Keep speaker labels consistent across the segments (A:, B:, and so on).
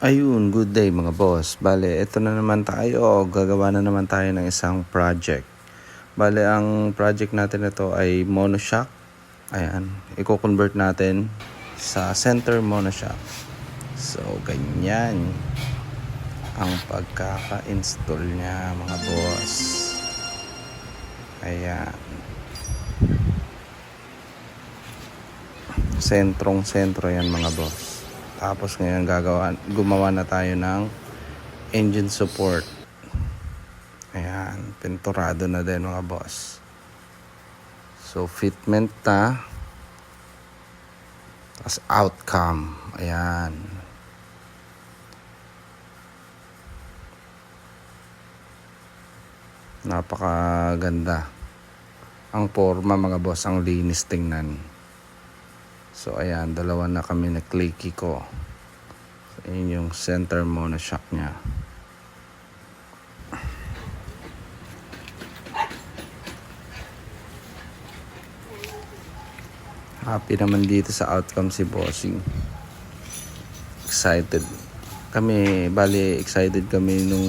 A: Ayun, good day mga boss. Bale, ito na naman tayo. Gagawa na naman tayo ng isang project. Bale, ang project natin ito ay monoshock. Ayan, i-convert natin sa center monoshock. So, ganyan ang pagkaka-install niya mga boss. Ayan. Sentrong sentro yan mga boss. Tapos ngayon gagawa, gumawa na tayo ng engine support. Ayan, pinturado na din mga boss. So fitment na. Tapos outcome. Ayan. Napakaganda. Ang forma mga boss, ang linis tingnan. So ayan, dalawa na kami na clicky ko. So, yun yung center monoshock niya. Happy naman dito sa outcome si Bossing. Excited. Kami, bali excited kami nung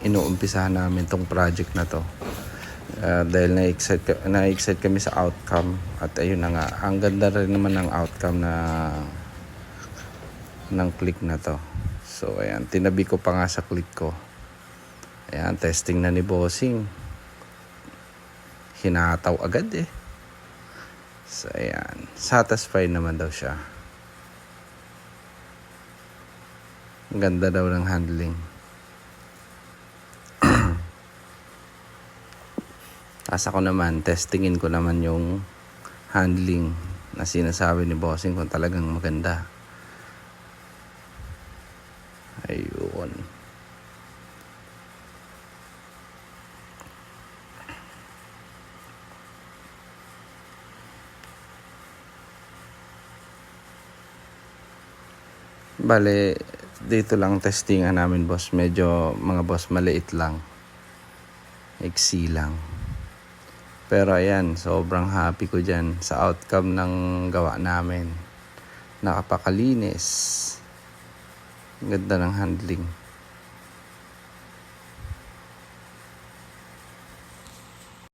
A: inuumpisahan namin tong project na to. Ah, dahil na-excite, na-excite kami sa outcome. At ayun na nga ang ganda rin naman ng outcome na ng click na to. So ayan tinabi ko pa nga sa click ko. Ayan testing na ni bossing. Hinataw agad eh. So ayan satisfied naman daw siya. Ganda daw ng handling Tapos ako naman, testingin ko naman yung handling na sinasabi ni bossing kung talagang maganda. Ayun. Bale, dito lang testingan namin boss. Medyo mga boss maliit lang. Iksi lang. Pero ayan, sobrang happy ko dyan sa outcome ng gawa namin. Nakapakalinis. Ganda ng handling.